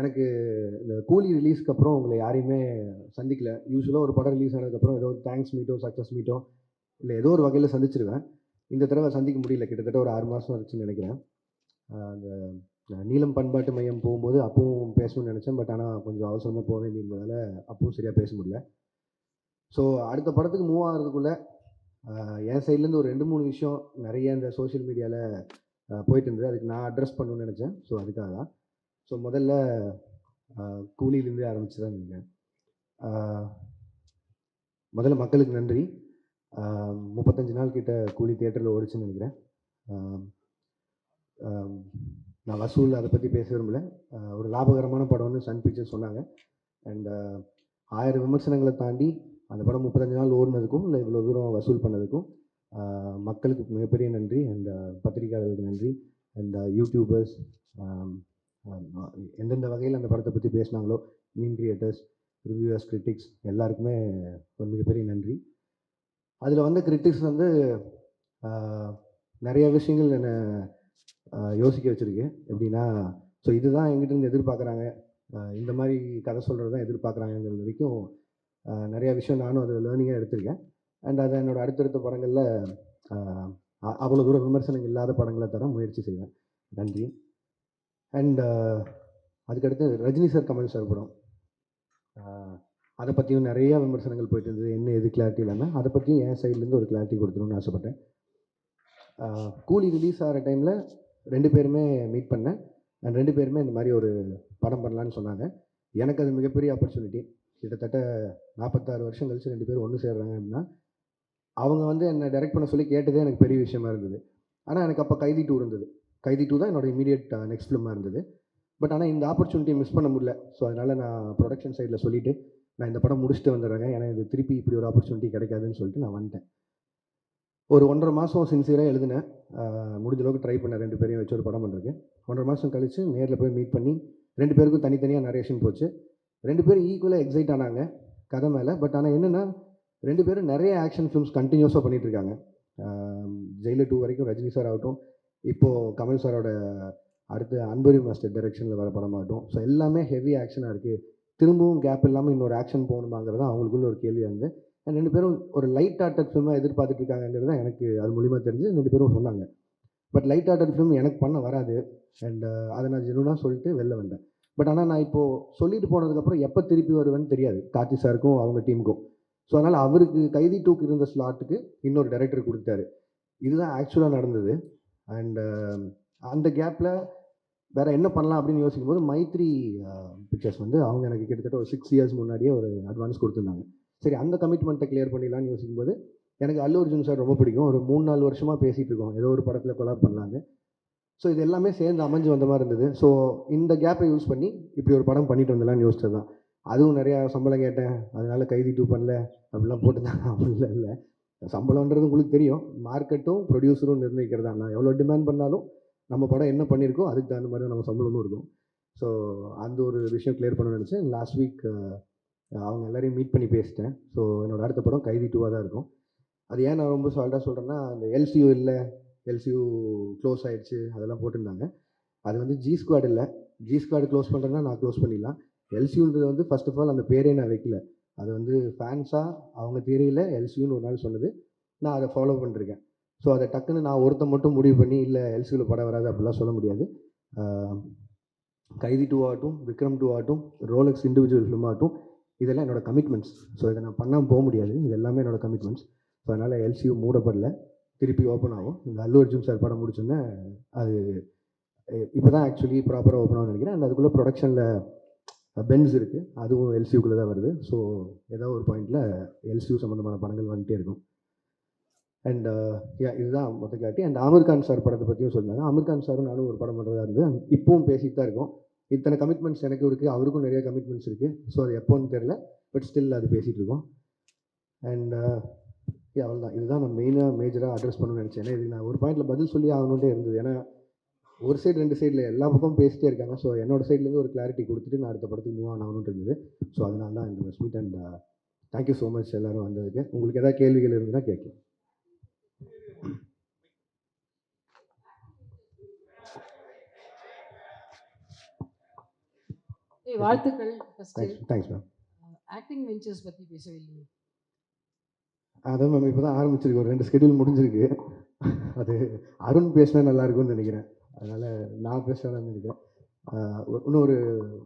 எனக்கு இந்த கூலி ரிலீஸ்க்கு அப்புறம் உங்களை யாரையுமே சந்திக்கல. யூஸ்வலாக ஒரு படம் ரிலீஸ் ஆனதுக்கப்புறம் ஏதோ ஒரு தேங்க்ஸ் மீட்டோ சக்ஸஸ் மீட்டோ இல்லை ஏதோ ஒரு வகையில் சந்திச்சிருவேன். இந்த தடவை சந்திக்க முடியல. கிட்டத்தட்ட ஒரு ஆறு மாதம் ஆச்சுன்னு நினைக்கிறேன். அந்த நீளம் நீலம் பண்பாட்டு மையம் போகும்போது அப்பவும் பேசணும்னு நினச்சேன். பட் ஆனால் கொஞ்சம் அவசரமாக போக வேண்டியதால் அப்பவும் சரியாக பேச முடியல. ஸோ அடுத்த படத்துக்கு மூவ் ஆகிறதுக்குள்ளே என் சைட்லேருந்து ஒரு ரெண்டு மூணு விஷயம் நிறைய இந்த சோஷியல் மீடியாவில் போயிட்டு இருந்தது. அதுக்கு நான் அட்ரஸ் பண்ணணும்னு நினச்சேன். ஸோ அதுக்காக தான் ஸோ முதல்ல கூலியிலிருந்தே கூலியிலேருந்தே தான் நீங்கள் முதல்ல மக்களுக்கு நன்றி. முப்பத்தஞ்சு நாள் கிட்ட கூலி தியேட்டரில் ஓடிச்சுன்னு நினைக்கிறேன். நான் வசூல் அதை பற்றி பேச விரும்பல. ஒரு லாபகரமான படம்னு சன் பிக்சர்ஸ் சொன்னாங்க. அண்ட் ஆயிரம் விமர்சனங்களை தாண்டி அந்த படம் முப்பத்தஞ்சு நாள் ஓடினதுக்கும் இல்லை இவ்வளோ தூரம் வசூல் பண்ணதுக்கும் மக்களுக்கு மிகப்பெரிய நன்றி. அண்ட் பத்திரிகையாளர்களுக்கு நன்றி. அண்ட் யூடியூபர்ஸ் எந்தெந்த வகையில் அந்த படத்தை பற்றி பேசினாங்களோ மீன் கிரியேட்டர்ஸ் ரிவ்யூவர்ஸ் கிரிட்டிக்ஸ் எல்லாருக்குமே ஒரு மிகப்பெரிய நன்றி. அதில் வந்து கிரிட்டிக்ஸ் வந்து நிறைய விஷயங்கள் என்னை யோசிக்க வச்சுருக்கு. எப்படின்னா ஸோ இதுதான் எங்கிட்ட இருந்து எதிர்பார்க்குறாங்க. இந்த மாதிரி கதை சொல்கிறது தான் எதிர்பார்க்குறாங்கிற வரைக்கும் நிறையா விஷயம் நானும் அதை லேர்னிங்காக எடுத்திருக்கேன். அண்ட் அதை என்னோட அடுத்தடுத்த படங்களில் அவ்வளோ தூரம் விமர்சனங்கள் இல்லாத படங்களை தர முயற்சி செய்வேன். நன்றி. அண்ட் uh, அதுக்கடுத்து ரஜினி சார் கமல் சார் படம். அதை பற்றியும் நிறைய விமர்சனங்கள் போயிட்டு இருந்தது. என்ன எது கிளாரிட்டி இல்லாமல் அதை பற்றியும் என் சைட்லேருந்து ஒரு கிளாரிட்டி கொடுத்துருன்னு ஆசைப்பட்டேன். கூலி ரிலீஸ் ஆகிற டைமில் ரெண்டு பேருமே மீட் பண்ணேன். அண்ட் ரெண்டு பேருமே இந்த மாதிரி ஒரு படம் பண்ணலான்னு சொன்னாங்க. எனக்கு அது மிகப்பெரிய ஆப்பர்ச்சுனிட்டி கிட்டத்தட்ட நாற்பத்தாறு வருஷம் கழிச்சு ரெண்டு பேரும் ஒன்று சேர்றாங்க அப்படின்னா அவங்க வந்து என்னை டைரக்ட் பண்ண சொல்லி கேட்டதே எனக்கு பெரிய விஷயமா இருந்தது. ஆனால் எனக்கு அப்போ கைதி டூ இருந்தது. கைதி டூ தான் என்னோட இமீடியட் நெக்ஸ்ட் ஃபிலிமாக இருந்தது. பட் ஆனால் இந்த ஆப்பர்ச்சுனிட்டியை மிஸ் பண்ண முடியல. ஸோ அதனால் நான் ப்ரொடக்ஷன் சைடில் சொல்லிவிட்டு நான் இந்த படம் முடிச்சுட்டு வந்துடுறேங்க ஏன்னா இது திருப்பி இப்படி ஒரு ஆப்பர்ச்சுனிட்டி கிடைக்காதுன்னு சொல்லிட்டு நான் வந்துட்டேன். ஒரு ஒன்றரை மாதம் சின்சியராக எழுதினேன். முடிஞ்ச அளவுக்கு ட்ரை பண்ண ரெண்டு பேரையும் வச்சு ஒரு படம் பண்ணுறேன் ஒன்றரை மாதம் கழித்து நேரில் போய் மீட் பண்ணி ரெண்டு பேருக்கும் தனித்தனியாக நரேஷன் போச்சு. ரெண்டு பேரும் ஈக்குவலாக எக்ஸைட் ஆனாங்க கதை மேலே. பட் ஆனால் என்னென்னா ரெண்டு பேரும் நிறைய ஆக்ஷன் ஃபிலிம்ஸ் கண்டினியூஸாக பண்ணிகிட்ருக்காங்க இருக்காங்க. ஜெயிலர் டூ வரைக்கும் ரஜினி சார் ஆகட்டும் இப்போது கமல் சாரோட அடுத்து அன்பரி மாஸ்டர் டைரக்ஷனில் வர படமாகட்டும். ஸோ எல்லாமே ஹெவி ஆக்ஷனாக இருக்குது திரும்பவும் கேப் இல்லாமல் இன்னொரு ஆக்ஷன் போகணுமாங்கிறது அவங்களுக்குள்ள ஒரு கேள்வியாக இருந்து ரெண்டு பேரும் ஒரு லைட் ஆர்டட் ஃபிலிமாக எதிர்பார்த்துட்டு இருக்காங்கிறது தான் எனக்கு அது மூலிமா தெரிஞ்சு ரெண்டு பேரும் சொன்னாங்க. பட் லைட் ஆர்டட் ஃபிலிம் எனக்கு பண்ண வராது. அண்ட் அதை நான் ஜெனுனாக சொல்லிட்டு வெளில வந்தேன். பட் ஆனால் நான் இப்போது சொல்லிட்டு போனதுக்கப்புறம் எப்போ திருப்பி வருவேன்னு தெரியாது. கார்த்தி சாருக்கும் அவங்க டீமுக்கும். ஸோ அதனால் அவருக்கு கைதி டூக்கு இருந்த ஸ்லாட்டுக்கு இன்னொரு டைரக்டர் கொடுத்தாரு இதுதான் ஆக்சுவலாக நடந்தது. அண்டு um, அந்த கேப்பில் வேறு என்ன பண்ணலாம் அப்படின்னு யோசிக்கும் போது மைத்ரி பிக்சர்ஸ் வந்து அவங்க எனக்கு கிட்டத்தட்ட ஒரு சிக்ஸ் இயர்ஸ் முன்னாடியே ஒரு அட்வான்ஸ் கொடுத்துருந்தாங்க. சரி அந்த கமிட்மெண்ட்டை கிளியர் பண்ணிடலாம்னு யோசிக்கும் போது எனக்கு அல்லு அர்ஜுன் சார் ரொம்ப பிடிக்கும். ஒரு மூணு நாலு வருஷமாக பேசிகிட்டு இருக்கோம். ஏதோ ஒரு படத்தில் கொலாப் பண்ணலான்னு ஸோ இது எல்லாமே சேர்ந்து அமைஞ்சு வந்த மாதிரி இருந்தது. ஸோ இந்த கேப்பை யூஸ் பண்ணி இப்படி ஒரு படம் பண்ணிட்டு வந்தலாம்னு யோசிச்சது தான் அதுவும் நிறையா சம்பளம் கேட்டேன். அதனால் கைதி டூ பண்ணல. அப்படிலாம் போட்டுருந்தாங்க அப்படிலாம் இல்லை. சம்பளம்ன்றது உங்களுக்கு தெரியும். மார்க்கெட்டும் ப்ரொடியூசரும் நிர்ணயிக்கிறது? தான் நான் எவ்வளோ டிமாண்ட் பண்ணாலும் நம்ம படம் என்ன பண்ணியிருக்கோம் அதுக்கு தகுந்த மாதிரி தான் நம்ம சம்பளமும் இருக்கும். ஸோ அந்த ஒரு விஷயம் கிளியர் பண்ண நினச்சேன். லாஸ்ட் வீக் அவங்க எல்லாரையும் மீட் பண்ணி பேசிட்டேன். ஸோ என்னோட அடுத்த படம் கைதி டூவாக தான் இருக்கும். அது ஏன் நான் ரொம்ப சால்ட்டாக சொல்கிறேன்னா அந்த எல்சியூ இல்லை எல்சியூ க்ளோஸ் ஆகிடுச்சு அதெல்லாம் போட்டிருந்தாங்க. அது வந்து ஜி ஸ்குவாட் இல்லை. ஜி ஸ்குவாட் க்ளோஸ் பண்ணுறேன்னா நான் க்ளோஸ் பண்ணிடலாம். எல்சியூன்றது வந்து ஃபர்ஸ்ட் ஆஃப் ஆல் அந்த பேரே நான் வைக்கல. அது வந்து ஃபேன்ஸாக அவங்க தியரியில் எல்சியூன்னு ஒரு நாள் சொன்னது. நான் அதை ஃபாலோ பண்ணிருக்கேன். ஸோ அதை டக்குன்னு நான் ஒருத்தன் மட்டும் முடிவு பண்ணி இல்லை எல்சியூவில் படம் வராது அப்படிலாம் சொல்ல முடியாது. கைதி டூ ஆகட்டும் விக்ரம் டூ ஆகட்டும் ரோலக்ஸ் இண்டிவிஜுவல் ஃபிலிம் ஆகட்டும் இதெல்லாம் என்னோட கமிட்மெண்ட்ஸ் ஸோ இதை நான் பண்ணாமல் போக முடியாது. இது எல்லாமே என்னோடய கமிட்மெண்ட்ஸ் ஸோ அதனால் எல்சியூ மூடப்படல. திருப்பி ஓப்பன் ஆகும். இந்த அல்லு அர்ஜுன் சார் படம் முடிச்சோன்னே அது இப்போ தான் ஆக்சுவலி ப்ராப்பராக ஓப்பன் ஆகும்னு நினைக்கிறேன். அண்ட் அதுக்குள்ளே ப்ரொடக்ஷனில் பென்ஸ் இருக்குது அதுவும் எல்சியூக்குள்ளே தான் வருது. ஸோ ஏதோ ஒரு பாயிண்டில் எல்சியூ சம்மந்தமான படங்கள் வந்துட்டே இருக்கும். அண்ட் இதுதான் மொத்த clarity and Aamir Khan sir படத்தை பற்றியும் சொன்னாங்க. ஆமீர் கான் சாரும் நானும் ஒரு படம் பண்ணுறதா இருந்து இப்போவும் பேசிட்டு தான் இருக்கோம். இத்தனை கமிட்மெண்ட்ஸ் எனக்கு இருக்குது அவருக்கும் நிறைய கமிட்மெண்ட்ஸ் இருக்குது ஸோ அது எப்போன்னு தெரில பட் ஸ்டில் அது பேசிகிட்டு இருக்கோம். அண்ட் அவ்வளோதான் இதுதான் நான் மெயினாக மேஜராக அட்ரஸ் பண்ணணும்னு நினச்சேன். ஏன்னா இது நான் ஒரு பாயிண்டில் பதில் சொல்லி ஆகணுன்ட்டே இருந்தது. ஏன்னா ஒரு சைடு ரெண்டு சைடில் எல்லா பக்கமும் பேசிட்டே இருக்காங்க. ஸோ என்னோட சைட்லேருந்து ஒரு கிளாரிட்டி கொடுத்துட்டு நான் அடுத்த படத்துக்கு மூவ் ஆகணும்னு இருந்தது. ஸோ அதனால தான் இந்த sweet and thank you so much எல்லோரும் வந்ததுக்கு. உங்களுக்கு ஏதாவது கேள்விகள் இருந்ததுன்னா கேட்கலாம். ஏய் வாழ்த்துக்கள் தேங்க்ஸ் மேம் ஆக்டிங் வெஞ்சர்ஸ் அதான் மேம் இப்போ தான் ஆரம்பிச்சிருக்கு. ஒரு ரெண்டு ஸ்கெடியூல் முடிஞ்சிருக்கு. அது அருண் பேசினா நல்லா இருக்கும்னு நினைக்கிறேன். அதனால் நான் பேசணும்னு நினைக்கிறேன். ஆஹ் ஒரு- இன்னொரு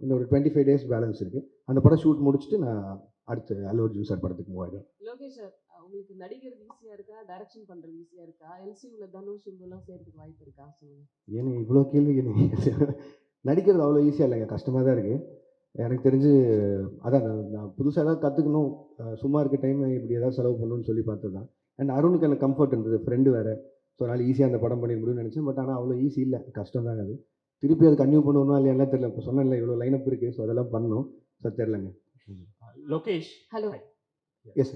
இன்னொரு டுவெண்ட்டி ஃபைவ் டேஸ் பேலன்ஸ் இருக்குது அந்த படம் ஷூட் முடிச்சுட்டு நான் அடுத்து அல்லு அர்ஜுன் சார் படத்துக்கு மூவ் ஆகிடும் லோகேஷ் சார் உங்களுக்கு நடிக்கிறது ஈஸியா இருக்கா? டைரக்ஷன் பண்றது ஈஸியா இருக்கா? எல்சியூல தனுஷ் சிம்புலாம் சேர்றதுக்கு வாய்ப்பு இருக்கா? ஏன்னு இவ்வளோ கேள்வி நடிக்கிறது அவ்வளோ ஈஸியாக இல்லைங்க. கஷ்டமாக தான் இருக்குது எனக்கு தெரிஞ்சு அதான் நான் நான் புதுசாக ஏதாவது கற்றுக்கணும் சும்மா இருக்க டைம் இப்படி ஏதாவது செலவு பண்ணணும்னு சொல்லி பார்த்தது தான் அண்ட் அருணுக்கு எனக்கு கம்ஃபர்ட் இருந்தது. ஃப்ரெண்டு வேறு. ஸோ அதனால் ஈஸியாக அந்த படம் பண்ணிட முடியும்னு நினச்சேன். பட் ஆனால் அவ்வளோ ஈஸி இல்லை. கஷ்டம் தாங்க அது. திருப்பி அது கன்டினியூ பண்ணுவோமா இல்லையா தெரியல. இப்போ சொன்னேன்ல இவ்வளோ லைனப் இருக்குது ஸோ அதெல்லாம் பண்ணணும் ஸோ தெரிலங்க Lokesh. Hello yes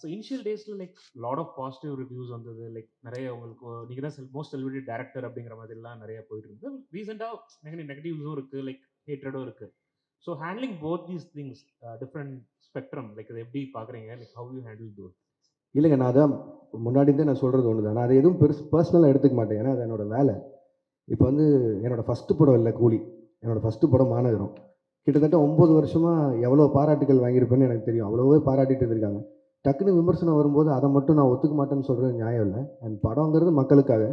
so initial டேஸில் like lot of positive reviews வந்தது. லைக் நிறைய உங்களுக்கு நீங்கள் தான் மோஸ்ட் செலிபிரிட்டி டேரக்டர் அப்படிங்கிற மாதிரிலாம் நிறைய போயிட்டு இருந்தது. ரீசெண்டாக நெகட்டிவ் நெகட்டிவ்ஸும் இருக்குது லைக் ஹேட்ரடும் இருக்குது so handling both these things different spectrum like அதை எப்படி பார்க்குறீங்க like how you handle those இல்லைங்க நான் அதான் முன்னாடி இருந்தே நான் சொல்கிறது ஒன்று தான் நான் அதை எதுவும் பெருசு பர்சனலாக எடுத்துக்க மாட்டேன். ஏன்னா அது என்னோட வேலை. இப்போ வந்து என்னோடய ஃபஸ்ட்டு படம் இல்லை கூலி. என்னோடய ஃபஸ்ட்டு படம் மாநகரம். கிட்டத்தட்ட ஒம்பது வருஷமாக எவ்வளோ பாராட்டுகள் வாங்கியிருப்பேன்னு எனக்கு தெரியும். அவ்வளோவே பாராட்டிட்டு இருக்காங்க டக்குன்னு விமர்சனம் வரும்போது அதை மட்டும் நான் ஒத்துக்க மாட்டேன்னு சொல்கிறது நியாயம் இல்லை. அண்ட் படங்கிறது மக்களுக்காக.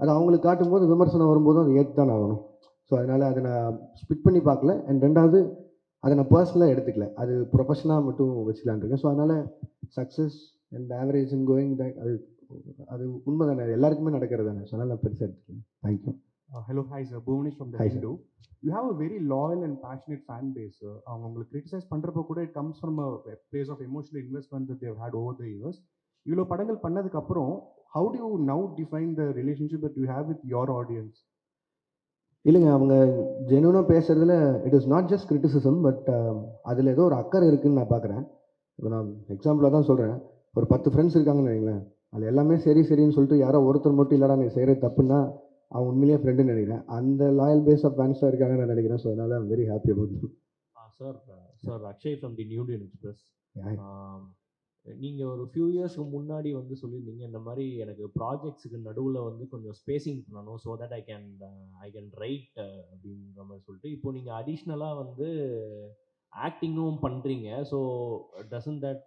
அது அவங்களுக்கு காட்டும்போது விமர்சனம் வரும்போதும் அதை ஏற்று தான் ஆகணும். ஸோ அதனால் அதை நான் ஸ்பிட் பண்ணி பார்க்கல. அண்ட் ரெண்டாவது அதை நான் பர்சனலாக எடுத்துக்கல. அது ப்ரொஃபஷனாக மட்டும் வச்சுக்கலான் இருக்கேன். ஸோ அதனால் success and average in going அது அது உண்மை தானே எல்லாருக்குமே நடக்கிறது தானே அதனால் நான் பெருசாக எடுத்துக்கிறேன் thank you Uh, from the Hi, sir. Hindu. You have a very loyal and passionate fan base. Sir. அவங்க உங்களுக்கு கிரிட்டிசைஸ் பண்ணுறப்போ கூட from a place of emotional investment that they have had over the years. இவ்வளோ படங்கள் பண்ணதுக்கு அப்புறம் how do you now define the relationship that you have with your audience? இல்லைங்க அவங்க ஜெனுவனாக பேசுறதுல it is not just criticism but அதில் ஏதோ ஒரு அக்கறை இருக்குன்னு நான் பார்க்குறேன் இப்போ நான் எக்ஸாம்பிளாக தான் சொல்கிறேன் ஒரு பத்து ஃப்ரெண்ட்ஸ் இருக்காங்கன்னு வைங்களேன் அது எல்லாமே சரி சரின்னு சொல்லிட்டு யாரோ ஒருத்தர் மட்டும் இல்லைடா நீ செய்கிறது தப்புன்னா அவன் உண்மையிலேயே ஃப்ரெண்டுன்னு நினைக்கிறேன். அந்த லாயல் பேஸ் ஆஃப் ஃபேன்ஸாக இருக்காங்கன்னு நான் நினைக்கிறேன். ஸோ அதனால் I'm very happy about sir sir Akshay from the New Indian Express. நீங்கள் ஒரு ஃபியூ இயர்ஸ்க்கு முன்னாடி வந்து சொல்லியிருந்தீங்க இந்த மாதிரி எனக்கு ப்ராஜெக்ட்ஸுக்கு நடுவில் வந்து கொஞ்சம் ஸ்பேசிங் பண்ணணும் so that I can I can write அப்படின்ற மாதிரி சொல்லிட்டு. இப்போ நீங்கள் அடிஷ்னலாக வந்து ஆக்டிங்கும் பண்ணுறீங்க so doesn't that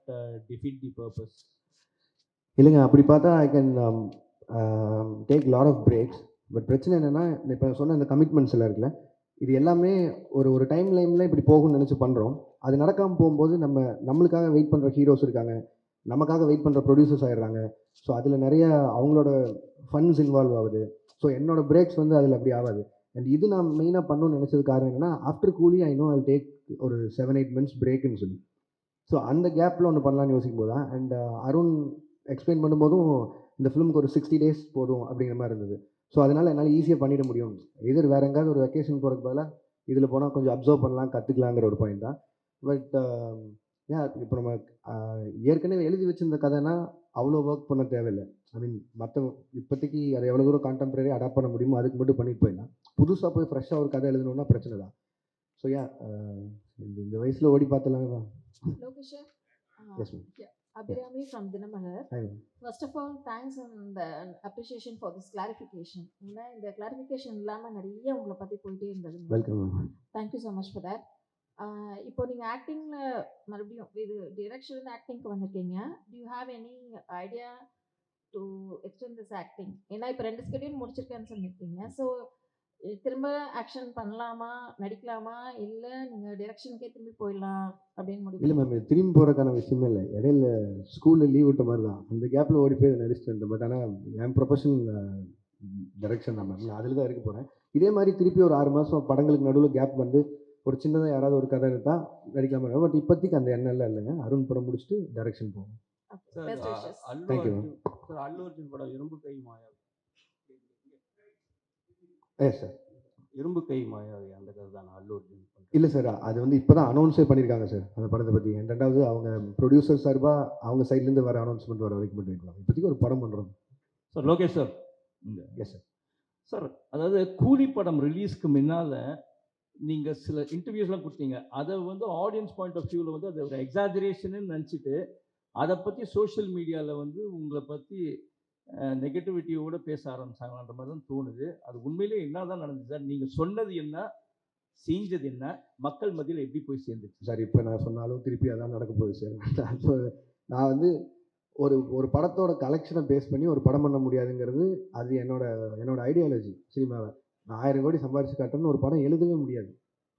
defeat the purpose இல்லைங்க அப்படி பார்த்தா I can take lot of breaks but பிரச்சனை என்னென்னா இப்போ சொன்ன இந்த கமிட்மெண்ட்ஸ் எல்லாம் இருக்குல்ல இது எல்லாமே ஒரு ஒரு டைம் லைனில் இப்படி போகும்னு நினச்சி பண்ணுறோம் அது நடக்காமல் போகும்போது நம்ம நம்மளுக்காக வெயிட் பண்ணுற ஹீரோஸ் இருக்காங்க. நமக்காக வெயிட் பண்ணுற ப்ரொடியூசர்ஸ் ஆயிடுறாங்க. ஸோ அதில் நிறைய அவங்களோட ஃபண்ட்ஸ் இன்வால்வ் ஆகுது. ஸோ என்னோட பிரேக்ஸ் வந்து அதில் அப்படி ஆகாது. அண்ட் இது நான் மெயினாக பண்ணணும்னு நினச்சது காரணம் என்னென்னா after Coolie I know I take ஒரு செவன் எயிட் மந்த்ஸ் பிரேக்குன்னு சொல்லி. ஸோ அந்த கேப்பில் ஒன்று பண்ணலான்னு யோசிக்கும் போது தான் அண்ட் uh, அருண் எக்ஸ்பிளைன் பண்ணும்போதும் இந்த ஃபிலிமுக்கு ஒரு சிக்ஸ்டி டேஸ் போதும் அப்படிங்கிற மாதிரி இருந்தது. ஸோ அதனால் என்னால் ஈஸியாக பண்ணிட முடியும். எதிர் வேறு எங்கேயாவது ஒரு வெக்கேஷன் போகிறதுக்கு பதிலாக இதில் போனால் கொஞ்சம் அப்சர்வ் பண்ணலாம் கற்றுக்கலாங்கிற ஒரு பாயிண்ட் தான். பட் ஏன் இப்போ நம்ம uh, ஏற்கனவே எழுதி வச்சிருந்த கதைனா அவ்வளோ ஒர்க் பண்ண தேவையில்லை. ஐ மீன் மற்ற இப்போதைக்கு அதை எவ்வளோ தூரம் கான்டெம்பரரி அடாப்ட் பண்ண முடியுமோ அதுக்கு மட்டும் பண்ணிட்டு போயிடலாம். புதுசாக போய் ஃப்ரெஷ்ஷாக ஒரு கதை எழுதணுன்னா பிரச்சனை தான். ஸோ ஏன் இந்த இந்த வயசில் ஓடி பார்த்தலாங்க yes ma'am Abirami from Dinamalar. Hi. First of all thanks and appreciation for this clarification ஏன்னா இந்த கிளாரிஃபிகேஷன் இல்லாமல் நிறைய உங்களை பற்றி போயிட்டே இருந்தது welcome thank you so much for that இப்போ நீங்கள் ஆக்டிங்கில் மறுபடியும் இது டிரெக்ஷன் ஆக்டிங்க்கு வந்திருக்கீங்க. Do you have any idea to extend this acting ஏன்னா இப்போ ரெண்டு ஸ்கெடியூல் முடிச்சிருக்கேன்னு சொல்லியிருக்கீங்க. ஸோ திரும்ப ஆக்ஷன் பண்ணலாமா? நடிக்கலாமா? இல்லை நீங்கள் டிரெக்ஷனுக்கே திரும்பி போயிடலாம் அப்படின்னு முடிவு இல்லை மேம் திரும்பி போகிறக்கான விஷயமே இல்லை. இடையில ஸ்கூலில் லீவ் விட்ட மாதிரி தான் அந்த கேப்பில் ஓடி போய் நடிச்சுட்டு வந்தேன் பட் ஆனால் என் ப்ரொஃபஷன் டைரக்ஷன் தான் மேம் அதில் தான் இருக்க போகிறேன் இதே மாதிரி திருப்பி ஒரு ஆறு மாதம் படங்களுக்கு நடுவில் கேப் வந்து ஒரு சின்னதாக யாராவது ஒரு கதை எடுத்தால் நடிக்கலாமா பட் இப்போதைக்கு அந்த எண்ணெல்லாம் இல்லைங்க. அருண் படம் முடிச்சுட்டு டைரக்ஷன் போகும் பெஸ்ட் விஷஸ் அல்லு அர்ஜுன் படம் இரும்பு கை மாயாவி எஸ் சார் இரும்பு கை மாயாவி அந்த கதை தான் அல்லு அர்ஜுன் பண்றது. இல்லை சார் அது வந்து இப்போ தான் அனௌன்ஸே பண்ணியிருக்காங்க சார் அந்த படத்தை பற்றி ரெண்டாவது அவங்க ப்ரொடியூசர் சார்பாக அவங்க சைட்லேருந்து வர அனௌன்ஸ்மெண்ட் வர வரைக்கும் மட்டும் இருக்கலாம் இப்போதைக்கு ஒரு படம் பண்ணுறோம் sir Lokesh sir yes sir sir அதாவது கூலி படம் ரிலீஸ்க்கு முன்னால் நீங்கள் சில இன்டர்வியூஸ்லாம் கொடுத்தீங்க. அதை வந்து ஆடியன்ஸ் பாயிண்ட் ஆஃப் வியூவில் வந்து அது ஒரு எக்ஸாஜரேஷன்னு நினச்சிட்டு அதை பற்றி சோஷியல் மீடியாவில் வந்து உங்களை பற்றி நெகட்டிவிட்டியோடு பேச ஆரம்பிச்சாங்கன்ற மாதிரி தான் தோணுது. அது உண்மையிலேயே என்ன தான் நடந்துச்சு சார்? நீங்கள் சொன்னது என்ன? செஞ்சது என்ன? மக்கள் மத்தியில் எப்படி போய் சேர்ந்துச்சு? சார் இப்போ நான் சொன்னாலும் திருப்பி அதான் நடக்க போகுது சார். நான் வந்து ஒரு ஒரு படத்தோட கலெக்ஷனை பேஸ் பண்ணி ஒரு படம் பண்ண முடியாதுங்கிறது அது என்னோட என்னோட ஐடியாலஜி சினிமாவை. நான் ஆயிரம் கோடி சம்பாரிச்சு காட்டணும்னு ஒரு படம் எழுதவே முடியாது.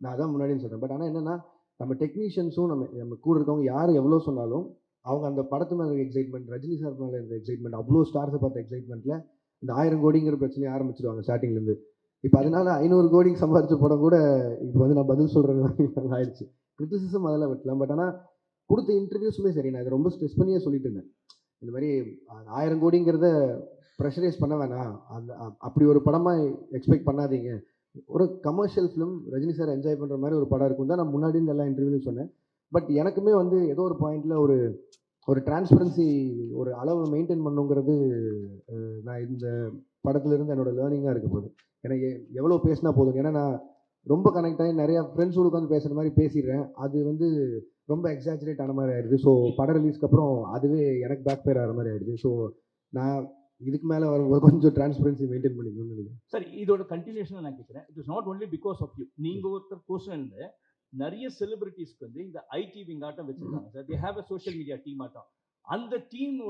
நான் அதான் முன்னாடின்னு சொல்கிறேன் பட் ஆனால் என்னென்னா நம்ம டெக்னீஷியன்ஸும் நம்ம நம்ம கூட இருக்கவங்க யார் எவ்வளோ சொன்னாலும் அவங்க அந்த படத்து மேலே எக்ஸைட்மெண்ட் ரஜினி சார் மேலே இருந்த எக்ஸைட்மெண்ட் அவ்வளோ ஸ்டார்ஸை பார்த்த எக்ஸைட்மெண்ட்டில் இந்த ஆயிரம் கோடிங்கிற பிரச்சனையை ஆரம்பிச்சிருவாங்க ஸ்டார்டிங்லேருந்து இப்போ அதனால ஐநூறு கோடிக்கு சம்பாதிச்ச படம் கூட இப்போ வந்து நான் பதில் சொல்கிறது ஆயிடுச்சு. கிரிட்டிசிசம் அதெல்லாம் வெட்டலாம் பட் ஆனால் கொடுத்த இன்டர்வியூஸுமே சரி. நான் இதை ரொம்ப ஸ்ட்ரெஸ் பண்ணியே சொல்லிட்டு இருந்தேன். இந்த மாதிரி ஆயிரம் கோடிங்கிறத ப்ரெஷரைஸ் பண்ண வேணாம். அந்த அப்படி ஒரு படமாக எக்ஸ்பெக்ட் பண்ணாதீங்க. ஒரு commercial film Rajini sir enjoy பண்ணுற மாதிரி ஒரு படம் இருக்கும் தான் நான் முன்னாடி எல்லா இன்டர்வியூலையும் சொன்னேன். பட் எனக்குமே வந்து ஏதோ ஒரு பாயிண்டில் ஒரு ஒரு டிரான்ஸ்பரன்சி ஒரு அளவு மெயின்டைன் பண்ணுங்கிறது நான் இந்த படத்துலேருந்து என்னோடய லேர்னிங்காக இருக்க போகுது. ஏன்னா எ- எவ்வளோ பேசினா போதும். ஏன்னா நான் ரொம்ப கனெக்ட் ஆகி நிறையா ஃப்ரெண்ட்ஸோடு உட்காந்து பேசுகிற மாதிரி பேசிடுறேன். அது வந்து ரொம்ப எக்ஸாஜரேட் ஆன மாதிரி ஆயிடுது. ஸோ படம் ரிலீஸ்க்கு அப்புறம் அதுவே எனக்கு பேக் ஃபேர் ஆகிற மாதிரி ஆயிடுது. ஸோ நான் இதுக்கு மேலே வரும்போது கொஞ்சம் டிரான்ஸ்பரன்சி மெயின்டைன் பண்ணிக்கணும்னு நினைக்கிறேன். சார் இதோட கண்டினியூஷன் நான் கேட்குறேன் it is not only because of you நீங்கள் ஒருத்தர் கொஸ்டின் நிறைய செலிபிரிட்டிஸ்க்கு வந்து இந்த ஐடி விங் ஆட்டம் வச்சிருக்காங்க. Sir they have a social media team ஆட்டம் அந்த டீமை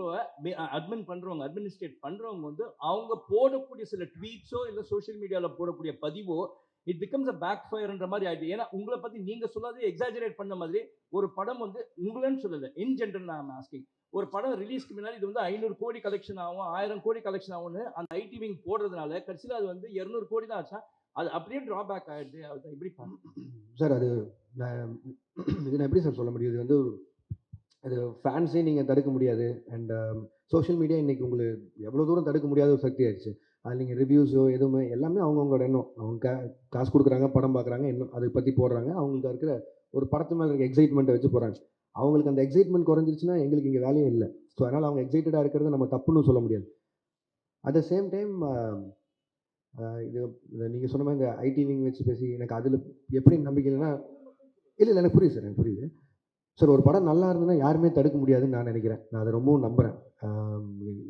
அட்மின் பண்ணுறவங்க அட்மினிஸ்ட்ரேட் பண்ணுறவங்க வந்து அவங்க போடக்கூடிய சில ட்வீட்ஸோ இல்லை சோஷியல் மீடியாவில் போடக்கூடிய பதிவோ இட் பிகம்ஸ் அ பேக் ஃபயர்ன்ற மாதிரி ஆயிடுது. ஏன்னா உங்களை பற்றி நீங்கள் சொல்லாதே எக்ஸாஜரேட் பண்ண மாதிரி ஒரு படம் வந்து உங்களன்னு சொல்லலை. இன் ஜென்ரல் நான் ஆஸ்கிங் ஒரு படம் ரிலீஸ்க்கு முன்னாடி இது வந்து ஐநூறு கோடி கலெக்ஷன் ஆகும் ஆயிரம் கோடி கலெக்ஷன் ஆகும்னு அந்த ஐடி விங் போடுறதுனால கடைசியில் அது வந்து இரநூறு கோடி தான் ஆச்சா? அது அப்படியே ட்ராபேக் ஆயிடுது. அது எப்படி சார் அது இது நான் எப்படி சார் சொல்ல முடியும் இது வந்து அது ஃபேன்ஸே நீங்கள் தடுக்க முடியாது. அண்ட் சோஷியல் மீடியா இன்றைக்கி உங்களுக்கு எவ்வளோ தூரம் தடுக்க முடியாத ஒரு சக்தி ஆயிடுச்சு. அதில் நீங்கள் ரிவ்யூஸோ எதுவுமே எல்லாமே அவங்கவுங்களோட எண்ணம். அவங்க கா காசு கொடுக்குறாங்க படம் பார்க்குறாங்க இன்னும் அதை பற்றி போடுறாங்க. அவங்களுக்கு இருக்கிற ஒரு படத்து மேலே இருக்க எக்ஸைட்மெண்ட்டை வச்சு போகிறாங்க அவங்களுக்கு அந்த எக்ஸைட்மெண்ட் குறைஞ்சிருச்சுன்னா எங்களுக்கு இங்கே வேலையே இல்லை. ஸோ அதனால் அவங்க எக்ஸைட்டடாக இருக்கிறத நம்ம தப்புன்னு சொல்ல முடியாது. அட் த சேம் டைம் இது நீங்கள் சொன்ன மாதிரி இந்த ஐடி விங் வச்சு பேசி எனக்கு அதில் எப்படி நம்பிக்கை இல்லைன்னா இல்லை இல்லை எனக்கு புரியுது சார் எனக்கு புரியுது. சார் ஒரு படம் நல்லா இருந்ததுன்னா யாருமே தடுக்க முடியாதுன்னு நான் நினைக்கிறேன். நான் அதை ரொம்பவும் நம்புகிறேன்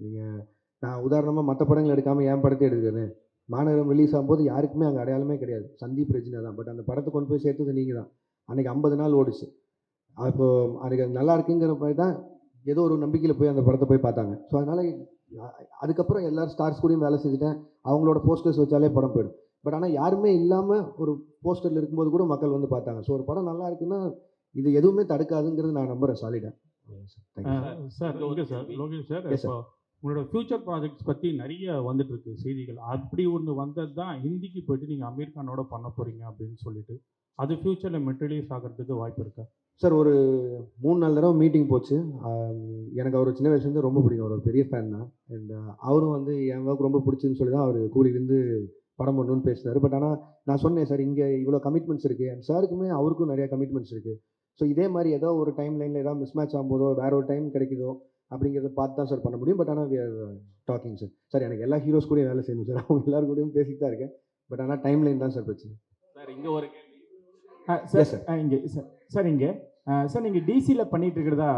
நீங்கள் நான் உதாரணமாக மற்ற படங்கள் எடுக்காமல் ஏன் படத்தை எடுக்கிறேன் மாநகரம் ரிலீஸ் ஆகும்போது யாருக்குமே அங்கே அடையாளமே கிடையாது. சந்தீப் ரஜினா தான் பட் அந்த படத்தை கொண்டு போய் சேர்த்தது நீங்கள் தான் அன்றைக்கி ஐம்பது நாள் ஓடிச்சு. அப்போது அதுக்கு அது நல்லா இருக்குங்கிற மாதிரி தான் ஏதோ ஒரு நம்பிக்கையில் போய் அந்த படத்தை போய் பார்த்தாங்க. ஸோ அதனால் அதுக்கப்புறம் எல்லாரும் ஸ்டார்ஸ் கூடயும் வேலை செஞ்சுட்டேன். அவங்களோட போஸ்டர்ஸ் வச்சாலே படம் போயிடும். பட் ஆனால் யாருமே இல்லாமல் ஒரு போஸ்டரில் இருக்கும்போது கூட மக்கள் வந்து பார்த்தாங்க. ஸோ ஒரு படம் நல்லா இருக்குன்னா இது எதுவுமே தடுக்காதுங்கிறது நான் நம்புகிறேன் சாலிடாக sir okay sir. Lokesh sir. இப்போ உங்களோட ஃபியூச்சர் ப்ராஜெக்ட்ஸ் பற்றி நிறைய வந்துட்டு இருக்கு செய்திகள். அப்படி ஒன்று வந்தது தான் ஹிந்திக்கு போயிட்டு நீங்கள் அமீர் கானோட பண்ண போறீங்க அப்படின்னு சொல்லிட்டு. அது ஃபியூச்சரில் மெட்டீரியல்ஸ் ஆகிறதுக்கு வாய்ப்பு இருக்கா? சார் ஒரு மூணு நாலு தடவை மீட்டிங் போச்சு. எனக்கு அவர் சின்ன வயசுலேருந்து ரொம்ப பிடிக்கும். அவர் ஒரு பெரிய ஃபேன் தான். அண்ட் அவரும் வந்து என் ஒர்க் ரொம்ப பிடிச்சுன்னு சொல்லி தான் அவர் கூலியிலேருந்து படம் பண்ணணும்னு பேசினார். பட் ஆனால் நான் சொன்னேன் சார் இங்கே இவ்வளோ கமிட்மெண்ட்ஸ் இருக்குது அண்ட் சாருக்குமே அவருக்கும் நிறைய கமிட்மெண்ட்ஸ் இருக்குது ஸோ இதே மாதிரி ஏதோ ஒரு டைம் லைனில் ஏதாவது மிஸ் மேட்ச் ஆகும்போதோ வேற ஒரு டைம் கிடைக்குதோ அப்படிங்கிறத பார்த்து தான் சார் பண்ண முடியும். பட் ஆனால் we are talking sir sir எனக்கு எல்லா ஹீரோஸ் கூடயும் வேலை செய்யணும் சார் அவங்க எல்லாரும் கூடயும் பேசிட்டு தான் இருக்கேன். பட் ஆனால் டைம் லைன் தான் சார் பிரச்சனை. சார் இங்கே ஒரு சார். இங்கே சார் சார் இங்கே சார் நீங்கள் டிசியில் பண்ணிகிட்டு இருக்கிறதா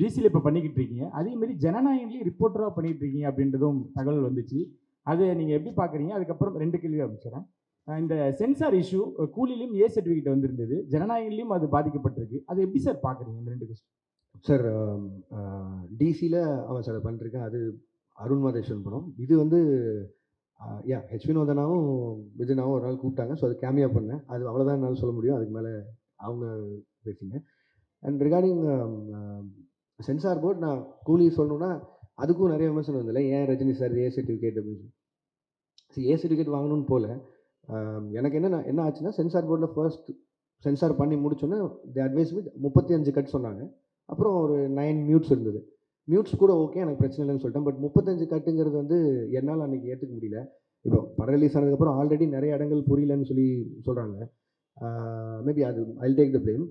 டிசியில் இப்போ பண்ணிக்கிட்டு இருக்கீங்க அதேமாரி ஜனநாயகம்லேயும் ரிப்போர்ட்டராக பண்ணிகிட்டு இருக்கீங்க அப்படின்றதும் தகவல் வந்துச்சு. அது நீங்கள் எப்படி பார்க்குறீங்க அதுக்கப்புறம் ரெண்டு கேள்வி அமைச்சிடறேன் இந்த சென்சார் இஷ்யூ கூலிலையும் ஏ சர்டிஃபிகேட் வந்திருந்தது. ஜனநாயகம்லையும் அது பாதிக்கப்பட்டிருக்கு. அது எப்படி சார் பார்க்குறீங்க இந்த ரெண்டு கொஸ்டின் சார் டிசியில் அவன் சார் பண்ணிருக்கேன் அது அருண் மாதேஸ்வரன் படம். இது வந்து யா ஹெச் வினோதனாவும் விஜயனாவும் ஒரு நாள் கூப்பிட்டாங்க. ஸோ அது கேமியா பண்ணேன். அது அவ்வளோதான் என்னால் சொல்ல முடியும். அதுக்கு மேலே அவங்க பேசிங்க. அண்ட் ரிகார்டிங் சென்சார் போர்ட் நான் கூலி சொல்லணுன்னா அதுக்கும் நிறைய விமர்சனம் வந்தில்ல ஏன் ரஜினி சார் ஏ சர்டிஃபிகேட் அப்படின்னு சொல்லி. சரி ஏ சர்டிஃபிகேட் வாங்கணும்னு போல um, எனக்கு என்ன என்ன ஆச்சுன்னா சென்சார் போர்டில் ஃபர்ஸ்ட் சென்சார் பண்ணி முடிச்சோன்னே தி அட்வைஸ் வித் முப்பத்தி அஞ்சு கட் சொன்னாங்க. அப்புறம் ஒரு நைன் மியூட்ஸ் இருந்தது. மியூட்ஸ் கூட ஓகே எனக்கு பிரச்சனை இல்லைன்னு சொல்லிட்டேன். பட் முப்பத்தஞ்சு கட்டுங்கிறது வந்து என்னால் அன்றைக்கி ஏற்றுக்க முடியல. இப்போ படம் ரிலீஸ் ஆனதுக்கப்புறம் ஆல்ரெடி நிறைய இடங்கள் புரியலன்னு சொல்லி சொல்கிறாங்க மேபி uh, அது ஐ டேக் த பிளேம்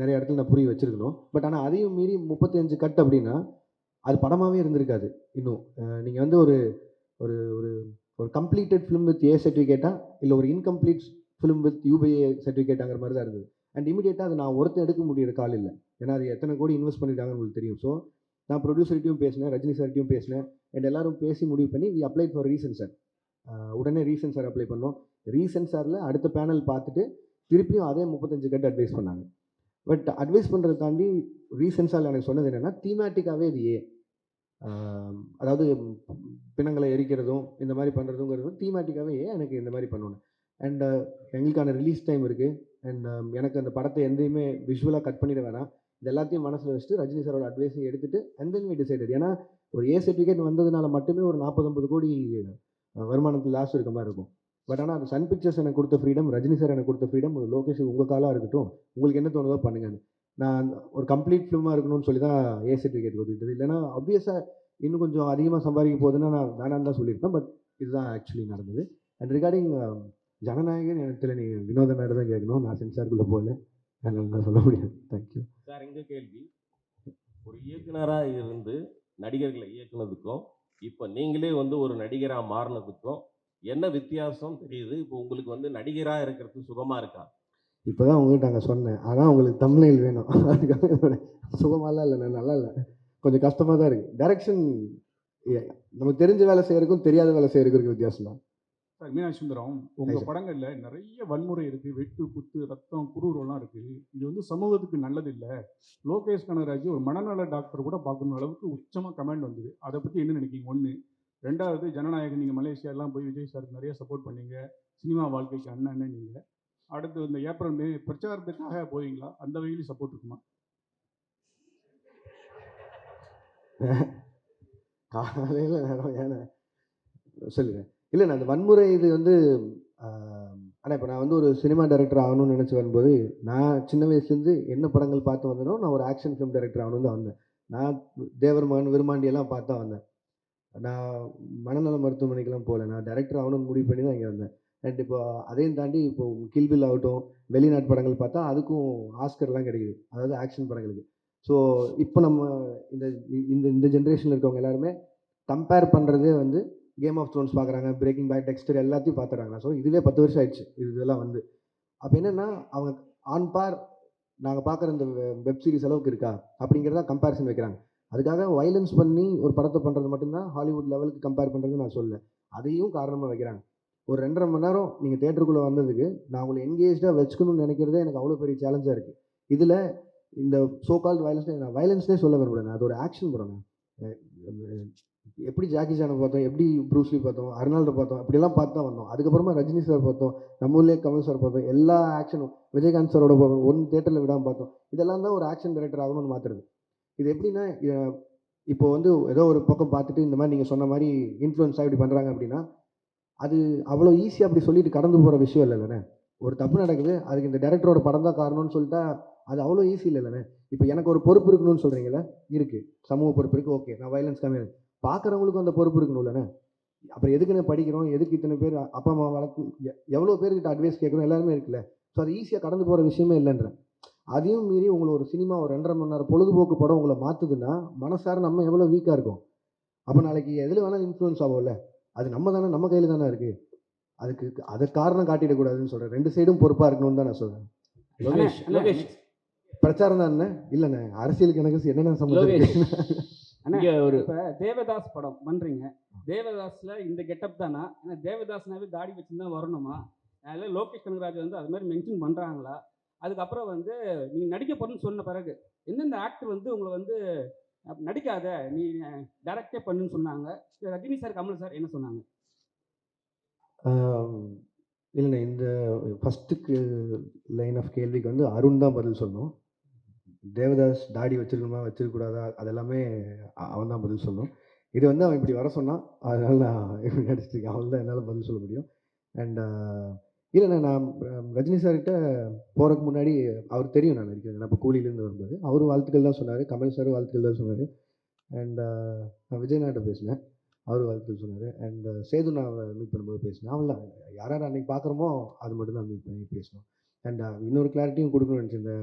நிறைய இடத்துல நான் புரிய வச்சுருக்கணும். பட் ஆனால் அதையும் மீறி முப்பத்தஞ்சு கட் அப்படின்னா அது படமாகவே இருந்திருக்காது இன்னும். நீங்கள் வந்து ஒரு ஒரு ஒரு ஒரு கம்ப்ளீட்டட் ஃபிலிம் வித் ஏ சர்டிஃபிகேட்டா இல்லை ஒரு incomplete film with U by A சர்டிஃபிகேட்டாங்கிற மாதிரி தான் இருந்தது. அண்ட் இமீடியட்டாக அது நான் ஒருத்தன் எடுக்க முடியிற கால் இல்லை. ஏன்னா அது எத்தனை கோடி இன்வெஸ்ட் பண்ணிட்டாங்கன்னு உங்களுக்கு தெரியும். ஸோ நான் ப்ரொடியூசர்கிட்டையும் பேசினேன் ரஜினி சார்கிட்டையும் பேசினேன். அண்ட் எல்லாரும் பேசி முடிவு பண்ணி we apply for reason sir உடனே ரீசன் சார் அப்ளை பண்ணோம். ரீசன் சாரில் அடுத்த பேனல் பார்த்துட்டு திருப்பியும் அதே முப்பத்தஞ்சு கட்டு அட்வைஸ் பண்ணாங்க. பட் அட்வைஸ் பண்ணுறது தாண்டி ரீசன்ஸாக எனக்கு சொன்னது என்னென்னா தீமேட்டிக்காகவே இது ஏ. அதாவது பிணங்களை எரிக்கிறதும் இந்த மாதிரி பண்ணுறதுங்கிறதும் தீமேட்டிக்காகவே ஏ எனக்கு இந்த மாதிரி பண்ணணும். அண்ட் எங்களுக்கான ரிலீஸ் டைம் இருக்குது அண்ட் எனக்கு அந்த படத்தை எந்தையுமே விஷுவலாக கட் பண்ணிட வேணாம். இது எல்லாத்தையும் மனசில் வச்சுட்டு ரஜினி சாரோட அட்வைஸையும் எடுத்துகிட்டு அண்ட் தென் வி டிசைடட் ஏன்னா ஒரு ஏ சர்டிஃபிகேட் வந்ததுனால மட்டுமே ஒரு நாற்பது ஐம்பது கோடி வருமானத்தில் லாஸ் இருக்க மாதிரி இருக்கும். பட் ஆனால் அது சன் பிக்சர்ஸ் எனக்கு கொடுத்த ஃப்ரீடம் ரஜினி சார் எனக்கு கொடுத்த ஃப்ரீடம் ஒரு லோகேஷ் உங்கள் காலாக இருக்கட்டும் உங்களுக்கு என்ன தோணுதோ பண்ணுங்கன்னு நான் ஒரு கம்ப்ளீட் ஃபிலிமாக இருக்கணும்னு சொல்லி தான் ஏ சர்டிஃபிகேட் கொடுத்துட்டது இல்லைன்னா ஆப்வியஸாக இன்னும் கொஞ்சம் அதிகமாக சம்பாதிக்க போகுதுன்னா நான் வேணான்னு தான் சொல்லியிருப்பேன். பட் இதுதான் ஆக்சுவலி நடந்தது. அண்ட் ரிகார்டிங் um, ஜனநாயகன் எனக்கு தெரியல நீங்கள் வினோத நேரம் தான் கேட்கணும். நான் சென்சாருக்குள்ளே போகல. என்னால் சொல்ல முடியாது. தேங்க்யூ சார் எங்கள் கேள்வி. ஒரு இயக்குனராக இருந்து நடிகர்களை இயக்குனதுக்கும் இப்போ நீங்களே வந்து ஒரு நடிகராக மாறினதுக்கும் என்ன வித்தியாசம் தெரியுது? இப்போ உங்களுக்கு வந்து நடிகராக இருக்கிறது சுகமாக இருக்கா? இப்போ தான் உங்ககிட்ட அங்கே சொன்னேன். ஆனால் உங்களுக்கு தமிழில் வேணும். அதுக்காக சுகமாலாம் இல்லை நல்லா இல்லை. கொஞ்சம் கஷ்டமாக தான் இருக்குது டைரக்ஷன் நமக்கு தெரிஞ்ச வேலை செய்யறதுக்கும் தெரியாத வேலை செய்யறதுக்கு வித்தியாசம் தான். சார் மீனாட்சி சுந்தரம் உங்க Hi, sir. படங்கள்ல நிறைய வன்முறை இருக்கு. வெட்டு குத்து ரத்தம் குரூரெல்லாம் இருக்கு. இது வந்து சமூகத்துக்கு நல்லது இல்ல லோகேஷ் கனகராஜ் ஒரு மனநல டாக்டர் கூட பார்க்கணும் அளவுக்கு உச்சமா கமெண்ட் வந்தது. அதை பத்தி என்ன நினைக்கிறீங்க? ஒண்ணு ரெண்டாவது ஜனநாயகம் நீங்கள் மலேசியா எல்லாம் போய் விஜய் சாருக்கு நிறைய சப்போர்ட் பண்ணீங்க. சினிமா வாழ்க்கைக்கு அண்ணன் நீங்கள் அடுத்து இந்த ஏப்ரல் மே பிரச்சாரத்துக்காக போவீங்களா? அந்த வகையிலும் சப்போர்ட் இருக்குமா? காலையில் நேரம் ஏன்னா சொல்லுங்கள் இல்லை நான் அந்த வன்முறை இது வந்து ஆனால் இப்போ நான் வந்து ஒரு சினிமா டைரக்டர் ஆகணும்னு நினச்சி வரும்போது நான் சின்ன வயசுலேருந்து என்ன படங்கள் பார்த்து வந்தேனோ நான் ஒரு ஆக்ஷன் ஃபிலிம் டைரக்டர் ஆகணும்னு தான் வந்தேன். நான் தேவர் மகன் விருமாண்டியெல்லாம் பார்த்தா வந்தேன். நான் மனநல மருத்துவமனைக்கெல்லாம் போகல. நான் டைரக்டர் ஆகணும்னு முடிவு பண்ணி தான் இங்கே வந்தேன். அண்ட் இப்போ அதையும் தாண்டி இப்போ கில்பில் ஆகட்டும் வெளிநாட்டு படங்கள் பார்த்தா அதுக்கும் ஆஸ்கர்லாம் கிடைக்குது. அதாவது ஆக்ஷன் படங்களுக்கு. ஸோ இப்போ நம்ம இந்த இந்த இந்த ஜென்ரேஷனில் இருக்கவங்க எல்லாருமே கம்பேர் பண்ணுறதே வந்து கேம் ஆஃப் த்ரோன்ஸ் பார்க்குறாங்க பிரேக்கிங் பேக் டெக்ஸ்டர் எல்லாத்தையும் பார்த்துறாங்க ஸோ இதுவே பத்து வருஷம் ஆயிடுச்சு. இது இதெல்லாம் வந்து. அப்போ என்னென்னா அவங்க ஆன் பார் நாங்கள் பார்க்குற இந்த வெப் சீரிஸ் அளவுக்கு இருக்கா? அப்படிங்கிறத கம்பேரிசன் வைக்கிறாங்க. அதுக்காக வயலன்ஸ் பண்ணி ஒரு படத்தை பண்ணுறது மட்டும்தான் ஹாலிவுட் லெவலுக்கு கம்பேர் பண்ணுறது நான் சொல்ல அதையும் காரணமாக வைக்கிறாங்க. ஒரு ரெண்டரை மணி நேரம் நீங்கள் தேட்டருக்குள்ளே வந்ததுக்கு நான் உங்களை என்கேஜாக வச்சுக்கணும்னு நினைக்கிறதே எனக்கு அவ்வளோ பெரிய சேலஞ்சாக இருக்குது இதில் இந்த சோ கால்ட் வயலன்ஸ் நான் வயலன்ஸ்னே சொல்ல விரும்புகிறேன் அது ஒரு ஆக்ஷன் படம் எப்படி ஜாக்கி சானை பார்த்தோம் எப்படி ப்ரூஸ்லி பார்த்தோம் அர்னால்டோ பார்த்தோம் அப்படிலாம் பார்த்து தான் வந்தோம். அதுக்கப்புறமா ரஜினி சார் பார்த்தோம் நம்ம ஊர்லேயே கமல் சார் பார்த்தோம் எல்லா ஆக்ஷனும் விஜயகாந்த் சாரோட ஒன் தேட்டரில் விடாமல் பார்த்தோம். இதெல்லாம் தான் ஒரு ஆக்ஷன் டைரக்டர் ஆகணும்னு மாற்றுறது இது எப்படின்னா இப்போ வந்து ஏதோ ஒரு பக்கம் பார்த்துட்டு இந்த மாதிரி நீங்கள் சொன்ன மாதிரி இன்ஃப்ளூயன்ஸாக இப்படி பண்ணுறாங்க அப்படின்னா அது அவ்வளோ ஈஸியாக அப்படி சொல்லிட்டு கடந்து போகிற விஷயம் இல்லைல்லண்ணே ஒரு தப்பு நடக்குது அதுக்கு இந்த டேரக்டரோட படம் தான் காரணம்னு சொல்லிட்டா அது அவ்வளோ ஈஸி இல்லைல்லண்ணே இப்போ எனக்கு ஒரு பொறுப்பு இருக்கணும்னு சொல்கிறீங்களே இருக்குது சமூக பொறுப்பு இருக்குது ஓகே நான் வயலன்ஸ் கம்மியாக பார்க்குறவங்களுக்கும் அந்த பொறுப்பு இருக்கணும்லண்ணே. அப்புறம் எதுக்கு நான் படிக்கிறோம் எதுக்கு இத்தனை பேர் அப்பா அம்மா வளர்த்து எவ்வளோ பேர்கிட்ட அட்வைஸ் கேட்குறோம் எல்லாருமே இருக்குல்ல. ஸோ அது ஈஸியாக கடந்து போகிற விஷயமே இல்லைன்றேன். அதையும் மீறி உங்களை ஒரு சினிமா ஒரு ரெண்டரை மணி நேரம் பொழுதுபோக்கு படம் உங்களை மாற்றுதுன்னா மனசார நம்ம எவ்வளோ வீக்காக இருக்கோம்? அப்போ நாளைக்கு எதில் வேணாலும் இன்ஃப்ளூயன்ஸ் ஆகும்ல? அது நம்ம தானே நம்ம கையில் தானே இருக்குது அதுக்கு அதை காரணம் காட்டிடக்கூடாதுன்னு சொல்கிறேன் ரெண்டு சைடும் பொறுப்பாக இருக்கணும்னு தான் நான் சொல்கிறேன் லோகேஷ் லோகேஷ். பிரச்சாரம் தான் என்ன இல்லைண்ணே அரசியலுக்கு எனக்கு என்னென்ன இங்க ஒரு இப்போ தேவதாஸ் படம் பண்றீங்க. தேவதாஸ்ல இந்த கெட்டப் தானா? ஏன்னா தேவதாஸ்னாவே தாடி வச்சுருந்தா வரணுமா? அதில் லோகேஷ் கனகராஜ் வந்து அது மாதிரி மென்ஷன் பண்றாங்களா? அதுக்கப்புறம் வந்து நீங்கள் நடிக்க போகிறேன்னு சொன்ன பிறகு எந்தெந்த ஆக்டர் வந்து உங்களை வந்து நடிக்காத நீ டைரக்டே பண்ணுன்னு சொன்னாங்க? ரஜினி சார் கமல் சார் என்ன சொன்னாங்க? இல்லைண்ணே இந்த ஃபஸ்ட்டுக்கு லைன் ஆஃப் கேள்விக்கு வந்து அருண் தான் பதில் சொன்னோம். தேவதாஸ் தாடி வச்சிருக்கணுமா வச்சிருக்கக்கூடாதா அதெல்லாமே அவன் தான் பதில் சொன்னோம். இது வந்து அவன் இப்படி வர சொன்னான் அதனால் நான் இப்படி நடிச்சிருக்கேன். அவன் தான் என்னால் பதில் சொல்ல முடியும். அண்ட் இல்லைண்ணா நான் ரஜினி சார்கிட்ட போகிறதுக்கு முன்னாடி அவர் தெரியும் நான் நடிக்கிறேன் நான் இப்போ கூலியிலேருந்து வரும்போது. அவரும் வாழ்த்துக்கள் தான் சொன்னார். கமல் சாரும் வாழ்த்துக்கள் தான் சொன்னார். அண்ட் நான் விஜயநாட்ட பேசினேன். அவர் வாழ்த்துக்கள் சொன்னார். அண்ட் சேது நான் மீட் பண்ணும்போது பேசினேன். அவள் தான் யாரார் அன்னைக்கு அன்றைக்கி பார்க்குறோமோ அது மட்டும் தான் மீட் பண்ணி பேசணும் அண்ட் இன்னொரு கிளாரிட்டியும் கொடுக்கணும்னு நினச்சேன் இந்த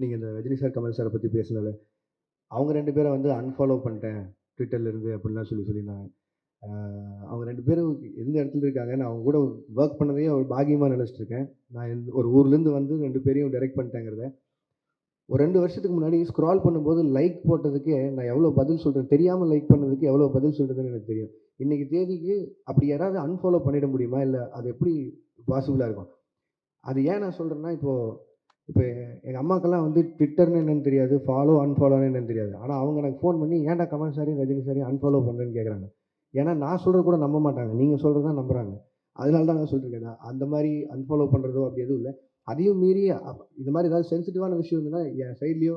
நீங்கள் இந்த ரஜினி சார் கமல் சாரை பற்றி பேசினால அவங்க ரெண்டு பேரை வந்து அன்ஃபாலோ பண்ணிட்டேன். ட்விட்டர்லேருந்து அப்படின்லாம் சொல்லி சொல்லியிருந்தாங்க நான் அவங்க ரெண்டு பேரும் எந்த இடத்துல இருக்காங்க நான் அவங்க கூட ஒர்க் பண்ணதையும் ஒரு பாகியமாக நினச்சிட்டு இருக்கேன் நான் எந்த ஒரு ஊர்லேருந்து வந்து ரெண்டு பேரையும் டைரக்ட் பண்ணிட்டேங்கிறத. ஒரு ரெண்டு வருஷத்துக்கு முன்னாடி ஸ்க்ரால் பண்ணும்போது லைக் போட்டதுக்கே நான் எவ்வளோ பதில் சொல்கிறேன் தெரியாமல் லைக் பண்ணதுக்கு எவ்வளோ பதில் சொல்கிறதுன்னு எனக்கு தெரியும். இன்றைக்கி தேதிக்கு அப்படி யாராவது அன்ஃபாலோ பண்ணிட முடியுமா? இல்லை அது எப்படி பாசிபிளாக இருக்கும்? அது ஏன் நான் சொல்கிறேன்னா இப்போது இப்போ எங்கள் அம்மாக்கெல்லாம் வந்து ட்விட்டர்னு என்னன்னு தெரியாது ஃபாலோ அன்ஃபாலோன்னு என்னென்னு தெரியாது. ஆனால் அவங்க எனக்கு ஃபோன் பண்ணி ஏன்டா கமல் சாரையும் ரஜினி சாரையும் அன்ஃபாலோ பண்ணுறேன்னு கேட்குறாங்க ஏன்னா நான் சொல்கிறது கூட நம்ப மாட்டாங்க. நீங்கள் சொல்கிறது தான் நம்புகிறாங்க அதனால தான் நான் சொல்லியிருக்கேன் நான் அந்த மாதிரி அன்ஃபாலோ பண்ணுறதோ அப்படி எதுவும் இல்லை. அதையும் மீறி இந்த மாதிரி ஏதாவது சென்சிட்டிவான விஷயம் இருந்ததுன்னா என் சைட்லேயோ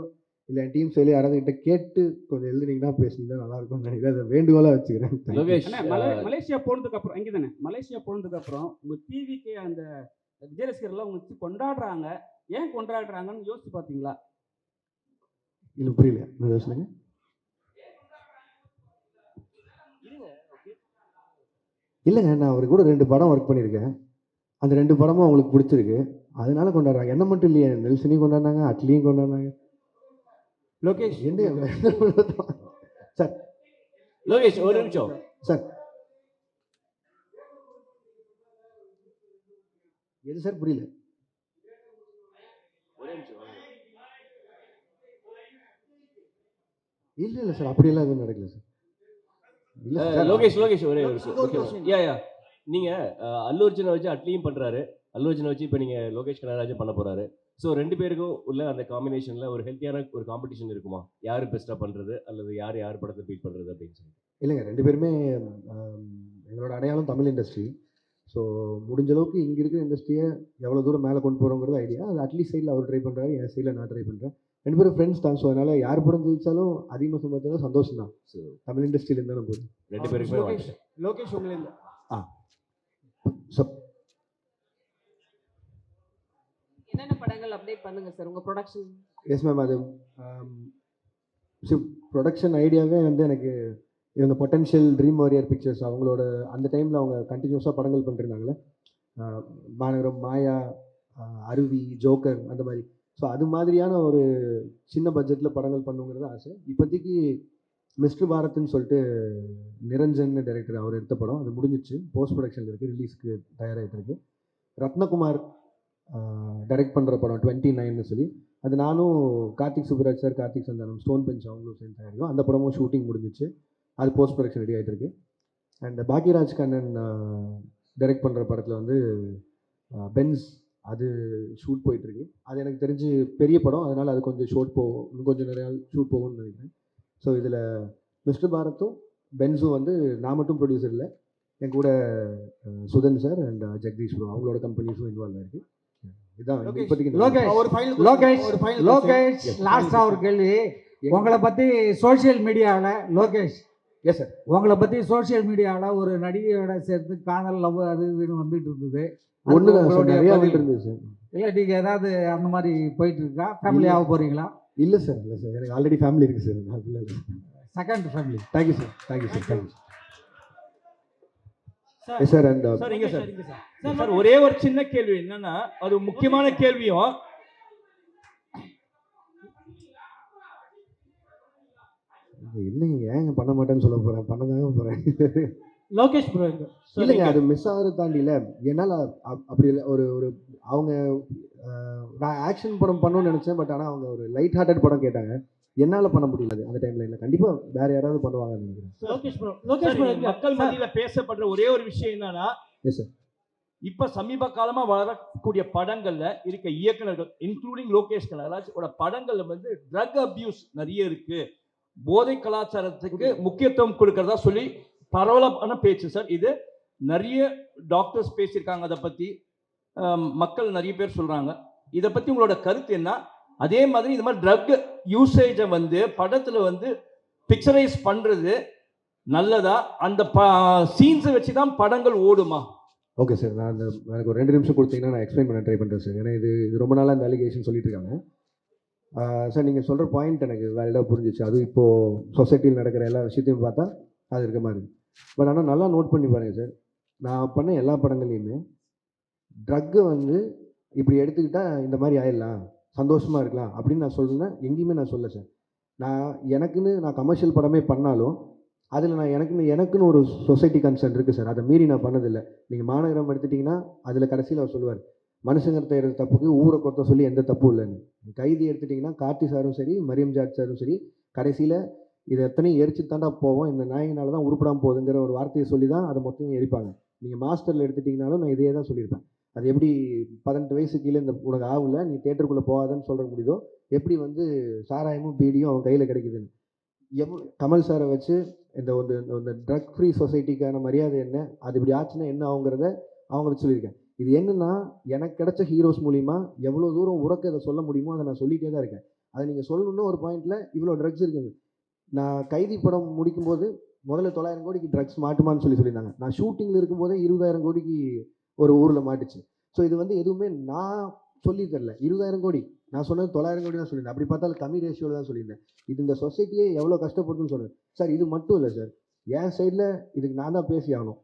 இல்லை என் டீம் சைட்லேயோ யாராவது கிட்ட கேட்டு கொஞ்சம் எழுதுனீங்கன்னா பேசுனீங்கன்னா நல்லா இருக்கும்னு நினைக்கிறேன். அதை வேண்டுகோளாக வச்சுக்கிறேன். மலேசியா போனதுக்கு அப்புறம் இங்கே தானே மலேசியா போனதுக்கு அப்புறம் உங்க டிவிக்கு அந்த விஜய் ரசிகர்லாம் உங்க வச்சு கொண்டாடுறாங்க. ஏன் கொண்டாடுறாங்கன்னு யோசிச்சு பார்த்தீங்களா? இல்லை புரியல. சொல்லுங்க இல்லைங்க நான் அவர் கூட ரெண்டு படம் ஒர்க் பண்ணியிருக்கேன். அந்த ரெண்டு படமும் அவங்களுக்கு பிடிச்சிருக்கு. அதனால கொண்டாடுறாங்க. என்ன மட்டும் இல்லையே நெல்சனையும் கொண்டாடினாங்க அட்லியும் கொண்டாடினாங்க. லோகேஷ். என்ன சார். லோகேஷ் ஒரு நிமிஷம். சார். எது சார் புரியல. இல்லை இல்லை சார் அப்படியெல்லாம் எதுவும் நடக்கல சார். லோகேஷ் லோகேஷ் ஒரே ஒரு. யா யா. நீங்க அல்லு அர்ஜுனை வச்சு அட்லியும் பண்றாரு. அல்லு அர்ஜுனை வச்சு இப்போ நீங்க லோகேஷ் கனகராஜன் பண்ண போறாரு. ஸோ ரெண்டு பேருக்கும் உள்ள அந்த காம்பினேஷன்ல ஒரு ஹெல்த்தியான ஒரு காம்படிஷன் இருக்குமா? யார் பெஸ்ட்டாக பண்றது? அல்லது யார் யார் படத்தை பீட் பண்றது அப்படின்னு சொல்லி இல்லைங்க ரெண்டு பேருமே எங்களோட அடையாளம் தமிழ் இண்டஸ்ட்ரி ஸோ முடிஞ்ச அளவுக்கு இங்கே இருக்கிற இண்டஸ்ட்ரியை எவ்வளோ தூரம் மேலே கொண்டு போகிறோங்கிறது ஐடியா அது அட்லீஸ்ட் சைடில் அவர் ட்ரை பண்ணுறாரு என் சைடில் நான் ட்ரை பண்ணுறேன் ரெண்டு பேரும் ஃப்ரெண்ட்ஸ் தான். ஸோ அதனால் யார் படம் ஜெயிச்சாலும் அதிகமாக சம்பாதிச்சாலும் சந்தோஷம் தான் ஸோ தமிழ் இண்டஸ்ட்ரியில் இருந்தாலும் போதும். ரெண்டு பேருக்குமே லோகேஷ். லோகேஷ் உங்களை இந்த ஸோ என்னென்ன படங்கள் அப்டேட் பண்ணுங்க சார் உங்க ப்ரொடக்ஷன் எஸ் மேம் அது ப்ரொடக்ஷன் ஐடியாவே வந்து எனக்கு இவங்க பொட்டன்ஷியல் ட்ரீம் வாரியர் பிக்சர்ஸ் அவங்களோட அந்த டைமில் அவங்க கண்டினியூஸாக படங்கள் பண்ணிருந்தாங்களே மாநகரம் மாயா அருவி ஜோக்கர் அந்த மாதிரி. ஸோ அது மாதிரியான ஒரு சின்ன பட்ஜெட்டில் படங்கள் பண்ணுங்கிறது ஆசை. இப்போதைக்கு மிஸ்டர் பாரத்னு சொல்லிட்டு நிரஞ்சன் டைரக்டர் அவர் எடுத்த படம். அது முடிஞ்சிச்சு போஸ்ட் ப்ரொடக்ஷனில் இருக்குது ரிலீஸ்க்கு தயாராகிட்டு இருக்கு ரத்னகுமார் டைரக்ட் பண்ணுற படம் டுவெண்ட்டி நைன்னு சொல்லி. அது நானும் Karthik Subbaraj sir Karthik Santhanam stone bench அவங்களும் சேர்ந்து தயாரிக்கும் அந்த படமும் ஷூட்டிங் முடிஞ்சிச்சு அது போஸ்ட் ப்ரொடக்ஷன் ரெடி ஆகிட்டு இருக்கு அண்ட் பாக்யராஜ் கண்ணன் டைரக்ட் பண்ணுற படத்தில் வந்து பென்ஸ் அது ஷூட் போயிட்டுருக்கு. அது எனக்கு தெரிஞ்சு பெரிய படம். அதனால் அது கொஞ்சம் ஷூட் போகும் இன்னும் கொஞ்சம் நிறையா ஷூட் போகும்னு நினைக்கிறேன். ஸோ இதில் மிஸ்டர் பாரத்தும் பென்ஸும் வந்து நான் மட்டும் ப்ரொடியூசர் இல்லை. என் கூட Sudhan sir and Jagadish bro அவங்களோட கம்பெனிஸும் இன்வால்வ் ஆயிருக்கு இதான் லோகேஷ். லாஸ்டா ஒரு கேள்வி. உங்களை பத்தி சோஷியல் மீடியாவில் லோகேஷ் எஸ் சார் உங்களை பத்தி சோஷியல் மீடியாவில் ஒரு நடிகையோட சேர்த்து காதல் லவ் அது இதுன்னு வந்துட்டு இருந்தது. ஒன்று சார் இருந்தது சார் இல்லை நீங்கள் ஏதாவது அந்த மாதிரி போயிட்டு இருக்கா? ஃபேமிலி ஆக போறீங்களா? இல்லை சார் இல்லை சார் எனக்கு ஆல்ரெடி ஃபேமிலி இருக்குது சார் அப்படிலாம் இல்லை second family thank you sir thank you sir thank you sir, yes sir and sir இங்க சார் இங்க சார் சார் ஒரே ஒரு சின்ன கேள்வி என்னன்னா அது முக்கியமான கேள்வியும் என்னங்க ஏங்க பண்ண மாட்டேன்னு சொல்ல போகிறேன் பண்ண தாங்க போகிறேன் லோகேஷ் ப்ரோ இல்லைங்க அது மிஸ் ஆகிறது தாண்டி இல்லை என்னால் அப்- அப்படி இல்லை ஒரு ஒரு அவங்க நான் ஆக்ஷன் படம் பண்ணணும்னு நினச்சேன் பட் ஆனால் அவங்க ஒரு லைட் ஹார்ட்டட் படம் கேட்டாங்க. என்னால் பண்ண முடியல அது அந்த டைமில் இல்லை. கண்டிப்பாக வேறு யாராவது பண்ணுவாங்கன்னு நினைக்கிறேன். லோகேஷ் ப்ரோ லோகேஷ் ப்ரோ மக்கள் மத்தியில பேசப்படுற ஒரே ஒரு விஷயம் என்னன்னா எஸ் சார் இப்ப சமீப காலமா வரக்கூடிய படங்கள்ல இருக்க இயக்குனர்கள் இன்க்ளூடிங் லோகேஷ் கனகராஜோட படங்கள்ல வந்து ட்ரக் அபியூஸ் நிறைய இருக்கு. போதை கலாச்சாரத்துக்கு முக்கியத்துவம் கொடுக்கறதா சொல்லி பரவலான பேச்சு சார். இது நிறைய டாக்டர்ஸ் பேசியிருக்காங்க. அதை பத்தி ஆம், மக்கள் நிறைய பேர் சொல்றாங்க. இதை பத்தி உங்களோட கருத்து என்ன? அதே மாதிரி இந்த மாதிரி ட்ரக் யூசேஜை வந்து படத்துல வந்து பிக்சரைஸ் பண்றது நல்லதா? அந்த சீன்ஸை வச்சு தான் படங்கள் ஓடுமா? ஓகே சார் நான் அந்த எனக்கு ஒரு ரெண்டு நிமிஷம் கொடுத்தீங்கன்னா நான் எக்ஸ்பிளைன் பண்ண ட்ரை பண்ணுறேன் சார் ஏன்னா இது இது ரொம்ப நாளாக இந்த அலிகேஷன் சொல்லிட்டு இருக்காங்க. சார் நீங்கள் சொல்கிற பாயிண்ட் எனக்கு வேலிடாக புரிஞ்சிச்சு. அது இப்போது சொசைட்டியில் நடக்கிற எல்லா விஷயத்தையும் பார்த்தா அது இருக்க மாதிரி பட் ஆனால் நல்லா நோட் பண்ணி பாருங்கள் சார் நான் பண்ண எல்லா படங்கள்லையுமே ட்ரக்கு வந்து இப்படி எடுத்துக்கிட்டால் இந்த மாதிரி ஆயிடலாம் சந்தோஷமாக இருக்கலாம் அப்படின்னு நான் சொல்கிறேன்னா எங்கேயுமே நான் சொல்ல சார் நான் எனக்குன்னு நான் கமர்ஷியல் படமே பண்ணாலும் அதில் நான் எனக்குன்னு எனக்குன்னு ஒரு சொசைட்டி கன்சர்ன் இருக்குது சார் அதை மீறி நான் பண்ணதில்லை. நீங்கள் மாநகரம் எடுத்துட்டிங்கன்னா அதில் கடைசியில் அவர் சொல்லுவார் மனுஷங்க செய்கிற தப்புக்கு ஊரை கொத்த சொல்லி எந்த தப்பும் இல்லைன்னு. கைதி எடுத்துட்டிங்கன்னா கார்த்தி சாரும் சரி மரியம் ஜாட் சாரும் சரி கடைசியில் இது எத்தனையும் எரிச்சு தாண்டா போவோம். இந்த நாயினால தான் உருப்படாமல் போகுதுங்கிற ஒரு வார்த்தையை சொல்லி தான் அதை மொத்தம் எரிப்பாங்க. நீங்கள் மாஸ்டரில் எடுத்துட்டிங்கனாலும் நான் இதே தான் சொல்லியிருப்பேன். அது எப்படி பதினெட்டு வயசு கீழே இந்த உனக்கு ஆகல நீ தேட்டருக்குள்ளே போகாதன்னு சொல்கிற முடியுதோ எப்படி வந்து சாராயமும் பீடியும் அவன் கையில் கிடைக்குதுன்னு. எவ் கமல் சாரை வச்சு இந்த ஒரு இந்த ட்ரக் ஃப்ரீ சொசைட்டிக்கான மரியாதை என்ன அது இப்படி ஆச்சுன்னா என்ன ஆகுங்கிறத அவங்க சொல்லியிருக்கேன் இது என்னன்னா எனக்கு கிடைச்ச ஹீரோஸ் மூலிமா எவ்வளோ தூரம் உறக்க இதை சொல்ல முடியுமோ அதை நான் சொல்லிகிட்டே தான் இருக்கேன். அதை நீங்கள் சொல்லணும்னா ஒரு பாயிண்டில் இவ்வளோ ட்ரக்ஸ் இருக்குது. நான் கைதி படம் முடிக்கும்போது முதல்ல தொள்ளாயிரம் கோடிக்கு ட்ரக்ஸ் மாட்டுமான்னு சொல்லி சொல்லியிருந்தாங்க. நான் ஷூட்டிங்கில் இருக்கும்போதே இருபதாயிரம் கோடிக்கு ஒரு ஊரில் மாட்டுச்சு. ஸோ இது வந்து எதுவுமே நான் சொல்லி தரல. இருபதாயிரம் கோடி. நான் சொன்னது தொள்ளாயிரம் கோடி தான் சொல்லியிருந்தேன். அப்படி பார்த்தாலும் கம்மி ரேஷியோவில் தான் சொல்லியிருந்தேன். இது இந்த சொசைட்டியே எவ்வளோ கஷ்டப்படுதுன்னு சொல்கிறேன் சார் இது மட்டும் இல்லை சார் என் சைடில் இதுக்கு நான் தான் பேசி ஆகணும்.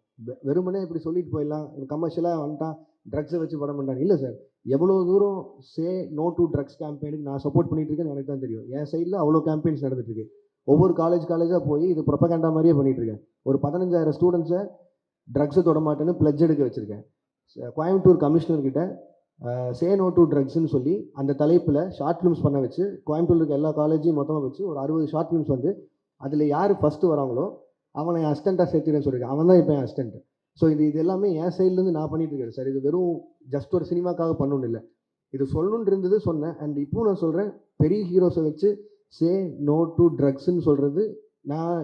வெறுமனே இப்படி சொல்லிட்டு போயிடலாம். கமர்ஷியலாக வந்துட்டான். ட்ரக்ஸை வச்சு படம் பண்ணுறாங்க இல்லை சார் எவ்வளோ தூரம் சே நோ டு ட்ரக்ஸ் கேம்பெயினுக்கு நான் சப்போர்ட் பண்ணிட்டு இருக்கேன்னு எனக்கு தான் தெரியும். என் சைடில் அவ்வளோ கேம்பெயின்ஸ் நடந்துட்டுருக்கு ஒவ்வொரு காலேஜ் காலேஜாக போய் இது ப்ரொப்பகேண்டா மாதிரியே பண்ணிகிட்ருக்கேன் இருக்கேன். ஒரு பதினஞ்சாயிரம் ஸ்டூடெண்ட்ஸை ட்ரக்ஸை தொட மாட்டேன்னு பிளட்ஜ் எடுக்க வச்சுருக்கேன். கோயம்புத்தூர் கமிஷனர்கிட்ட சே நோ டு ட்ரக்ஸ்ன்னு சொல்லி அந்த தலைப்பில் ஷார்ட் ஃபிலிம்ஸ் பண்ண வச்சு கோயம்புத்தூர் இருக்க எல்லா காலேஜையும் மொத்தமாக வச்சு ஒரு அறுபது ஷார்ட் ஃபிலிம்ஸ் வந்து அதில் யார் ஃபஸ்ட்டு வராங்களோ அவனை என் அசிஸ்டண்ட்டாக சேர்த்துறேன்னு சொல்லியிருக்கேன். அவன் தான் இப்போ என் அசிஸ்டன்ட் ஸோ இது இது எல்லாமே என் சைட்லேருந்து நான் பண்ணிட்டு இருக்கேன் சார் இது வெறும் ஜஸ்ட் ஒரு சினிமாக்காக பண்ணணும் இல்லை. இது சொல்லணுன்னு இருந்தது சொன்னேன். அண்ட் இப்போ நான் சொல்கிறேன் பெரிய ஹீரோஸை வச்சு சே நோ டு ட்ரக்ஸ்ன்னு சொல்கிறது நான்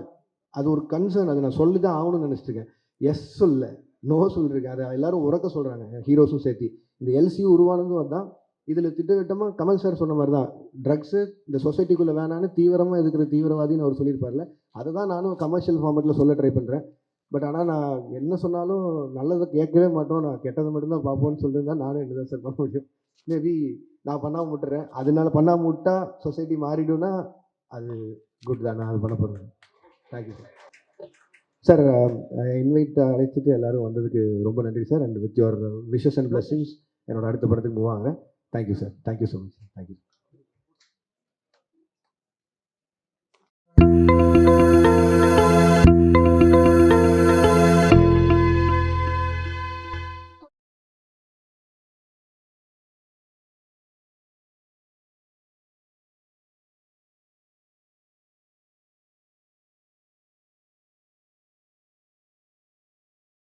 அது ஒரு கன்சர்ன் அது நான் சொல்லி தான் ஆகணும்னு நினச்சிட்டு இருக்கேன் எஸ் சொல்ல நோ சொல்லியிருக்கேன் அதை எல்லாரும் உறக்க சொல்கிறாங்க ஹீரோஸும் சேர்த்து. இந்த எல்சி உருவானதும் அதான். இதில் திட்டவட்டமாக கமல் சார் சொன்ன மாதிரி தான் ட்ரக்ஸு இந்த சொசைட்டிக்குள்ளே வேணான்னு தீவிரமாக இருக்கிற தீவிரவாதின்னு அவர் சொல்லியிருப்பார்ல அதை தான் நானும் கமர்ஷியல் ஃபார்மேட்டில் சொல்ல ட்ரை பண்ணுறேன் பட் ஆனால் நான் என்ன சொன்னாலும் நல்லதை கேட்கவே மாட்டோம் நான் கெட்டதை மட்டும்தான் பார்ப்போம்னு சொல்லியிருந்தா நானும் என்ன தான் சார் பண்ண முடியும். மேபி நான் பண்ணாமல் விட்டுறேன். அதனால பண்ணாமல் விட்டா சொசைட்டி மாறிடும்னா அது குட் தான் நான் அது பண்ண போகிறேன் தேங்க்யூ சார் சார் இன்வைட் அழைச்சிட்டு எல்லோரும் வந்ததுக்கு ரொம்ப நன்றி sir and with your wishes and blessings என்னோட அடுத்த படத்துக்கு move Thank you, sir. Thank you so much. Thank you.